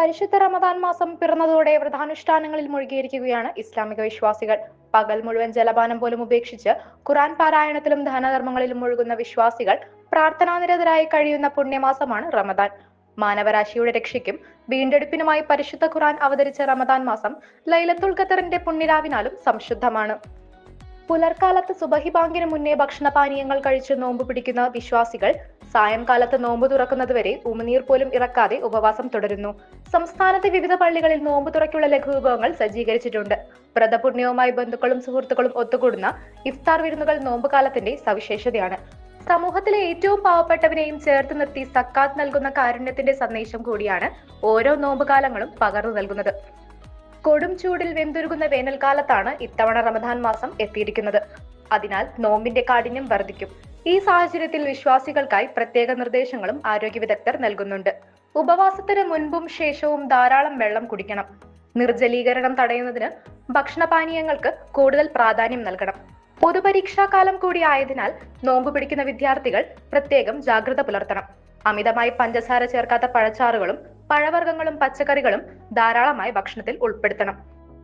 പരിശുദ്ധ റമദാൻ മാസം പിറന്നതോടെ വ്രതാനുഷ്ഠാനങ്ങളിൽ മുഴുകിയിരിക്കുകയാണ് ഇസ്ലാമിക വിശ്വാസികൾ. പകൽ മുഴുവൻ ജലപാനം പോലും ഉപേക്ഷിച്ച് ഖുറാൻ പാരായണത്തിലും ധനധർമ്മങ്ങളിലും മുഴുകുന്ന വിശ്വാസികൾ പ്രാർത്ഥനാനിരതരായി കഴിയുന്ന പുണ്യമാസമാണ് റമദാൻ. മാനവരാശിയുടെ രക്ഷയ്ക്കും വീണ്ടെടുപ്പിനുമായി പരിശുദ്ധ ഖുറാൻ അവതരിച്ച റമദാൻ മാസം ലൈലത്തുൽ ഖത്തറിന്റെ പുണ്യരാവിനാലും സംശുദ്ധമാണ്. പുലർക്കാലത്ത് സുബഹി ബാങ്കിന് മുന്നേ ഭക്ഷണപാനീയങ്ങൾ കഴിച്ച് നോമ്പ് പിടിക്കുന്ന വിശ്വാസികൾ സായംകാലത്ത് നോമ്പ് തുറക്കുന്നതുവരെ ഉമിനീർ പോലും ഇറക്കാതെ ഉപവാസം തുടരുന്നു. സംസ്ഥാനത്തെ വിവിധ പള്ളികളിൽ നോമ്പ് തുറയ്ക്കുള്ള ലഘുവിഭവങ്ങൾ സജ്ജീകരിച്ചിട്ടുണ്ട്. വ്രതപുണ്യവുമായി ബന്ധുക്കളും സുഹൃത്തുക്കളും ഒത്തുകൂടുന്ന ഇഫ്താർ വിരുന്നുകൾ നോമ്പ് കാലത്തിന്റെ സവിശേഷതയാണ്. സമൂഹത്തിലെ ഏറ്റവും പാവപ്പെട്ടവരെയും ചേർത്ത് നിർത്തി സക്കാത്ത് നൽകുന്ന കാരുണ്യത്തിന്റെ സന്ദേശം കൂടിയാണ് ഓരോ നോമ്പുകാലങ്ങളും പകർന്നു നൽകുന്നത്. കൊടും ചൂടിൽ വെന്തുരുകുന്ന വേനൽക്കാലത്താണ് ഇത്തവണ റമദാൻ മാസം എത്തിയിരിക്കുന്നത്. അതിനാൽ നോമ്പിന്റെ കാഠിന്യം വർദ്ധിക്കും. ഈ സാഹചര്യത്തിൽ വിശ്വാസികൾക്കായി പ്രത്യേക നിർദ്ദേശങ്ങളും ആരോഗ്യ വിദഗ്ധർ നൽകുന്നുണ്ട്. ഉപവാസത്തിന് മുൻപും ശേഷവും ധാരാളം വെള്ളം കുടിക്കണം. നിർജലീകരണം തടയുന്നതിന് ഭക്ഷണപാനീയങ്ങൾക്ക് കൂടുതൽ പ്രാധാന്യം നൽകണം. പൊതുപരീക്ഷാ കാലം കൂടി ആയതിനാൽ നോമ്പ് പിടിക്കുന്ന വിദ്യാർത്ഥികൾ പ്രത്യേകം ജാഗ്രത പുലർത്തണം. അമിതമായി പഞ്ചസാര ചേർക്കാത്ത പഴച്ചാറുകളും പഴവർഗങ്ങളും പച്ചക്കറികളും ധാരാളമായി ഭക്ഷണത്തിൽ ഉൾപ്പെടുത്തണം.